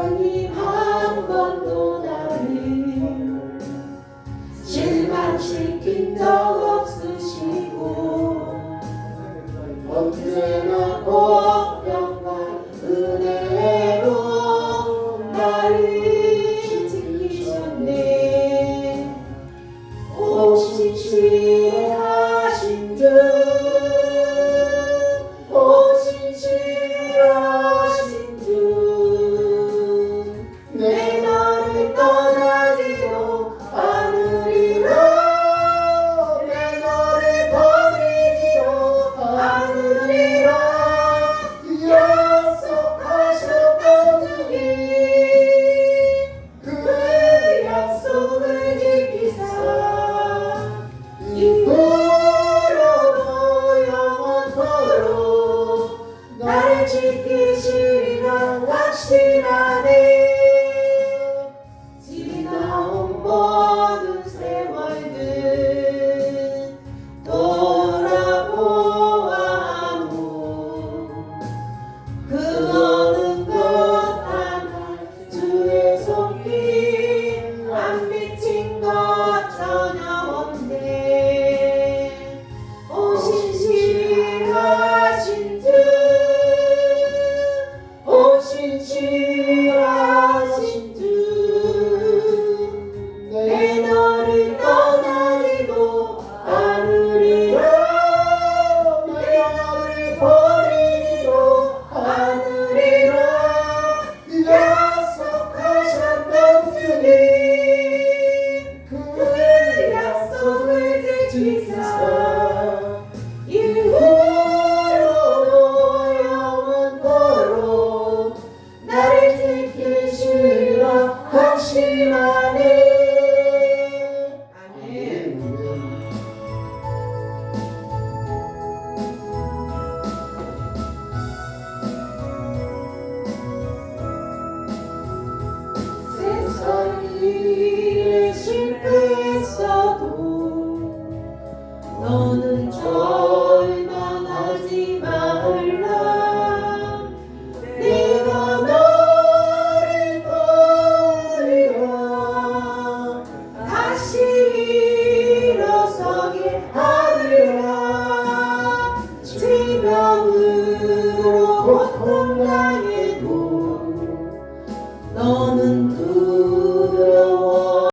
한 번도 나를 실망시킨 적 없으시고 언제나 공명과 은혜로 나를 지키셨네. 인구로도 영원토록 나를 지키시는 확실하네 Shimani. Aleluia.